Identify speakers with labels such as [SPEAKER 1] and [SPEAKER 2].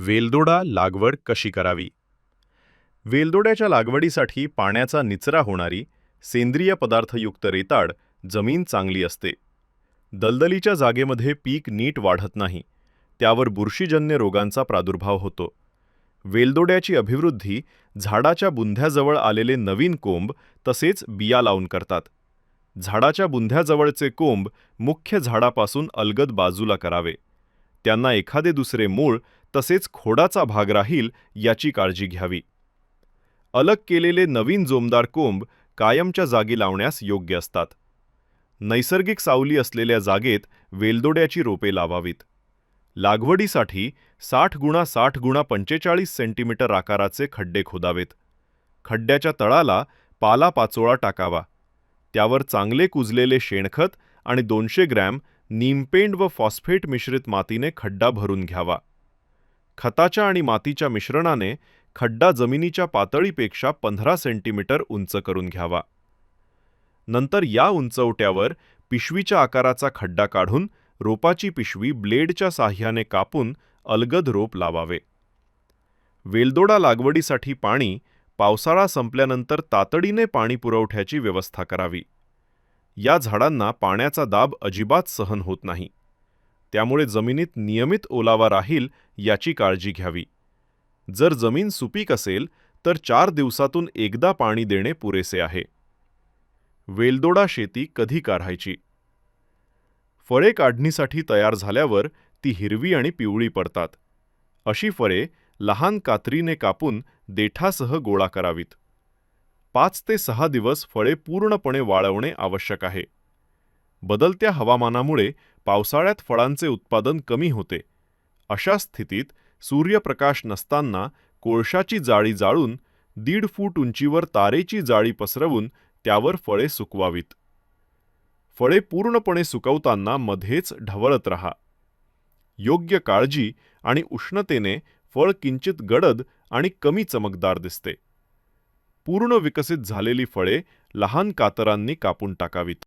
[SPEAKER 1] वेलदोडा लागवड कशी करावी? वेलदोड्याच्या लागवडीसाठी पाण्याचा निचरा होणारी सेंद्रिय पदार्थयुक्त रेताड जमीन चांगली असते. दलदलीच्या जागेमध्ये पीक नीट वाढत नाही त्यावर बुरशीजन्य रोगांचा प्रादुर्भाव होतो. वेलदोड्याची अभिवृद्धी झाडाच्या बुंध्याजवळ आलेले नवीन कोंब तसेच बिया लावून करतात. झाडाच्या बुंध्याजवळचे कोंब मुख्य झाडापासून अलगद बाजूला करावे. त्यांना एखादे दुसरे मूळ तसेच खोडाचा भाग राहील याची काळजी घ्यावी. अलग केलेले नवीन जोमदार कोंब कायमच्या जागी लावण्यास योग्य असतात. नैसर्गिक सावली असलेल्या जागेत वेलदोड्याची रोपे लावावीत. लागवडीसाठी साठ गुणा साठ गुणा पंचेचाळीस सेंटीमीटर आकाराचे खड्डे खोदावेत. खड्ड्याच्या तळाला पालापाचोळा टाकावा. त्यावर चांगले कुजलेले शेणखत आणि दोनशे ग्रॅम नीमपेंड व फॉस्फेट मिश्रित मातीने खड्डा भरून घ्यावा. खताच्या आणि मातीच्या मिश्रणाने खड्डा जमिनीच्या पातळीपेक्षा पंधरा सेंटीमीटर उंच करून घ्यावा. नंतर या उंचवट्यावर पिशवीच्या आकाराचा खड्डा काढून रोपाची पिशवी ब्लेडच्या साह्याने कापून अलगद रोप लावावे. वेलदोडा लागवडीसाठी पाणी पावसाळा संपल्यानंतर तातडीने पाणी पुरवठ्याची व्यवस्था करावी. या झाडांना पाण्याचा दाब अजिबात सहन होत नाही. त्यामुळे जमिनीत नियमित ओलावा राहील याची काळजी घ्यावी. जर जमीन सुपीक असेल तर चार दिवसातून एकदा पाणी देणे पुरेसे आहे. वेलदोडा शेती कधी काढायची? फळे काढणीसाठी तयार झाल्यावर ती हिरवी आणि पिवळी पडतात. अशी फळे लहान कात्रीने कापून देठासह गोळा करावीत. पाच ते सहा दिवस फळे पूर्णपणे वाळवणे आवश्यक आहे. बदलत्या हवामानामुळे पावसाळ्यात फळांचे उत्पादन कमी होते. अशा स्थितीत सूर्यप्रकाश नसताना कोळशाची जाळी जाळून दीड फूट उंचीवर तारेची जाळी पसरवून त्यावर फळे सुकवावीत. फळे पूर्णपणे सुकवताना मध्येच ढवळत रहा. योग्य काळजी आणि उष्णतेने फळ किंचित गडद आणि कमी चमकदार दिसते. पूर्ण विकसित झालेली फळे लहान कातरांनी कापून टाकावीत.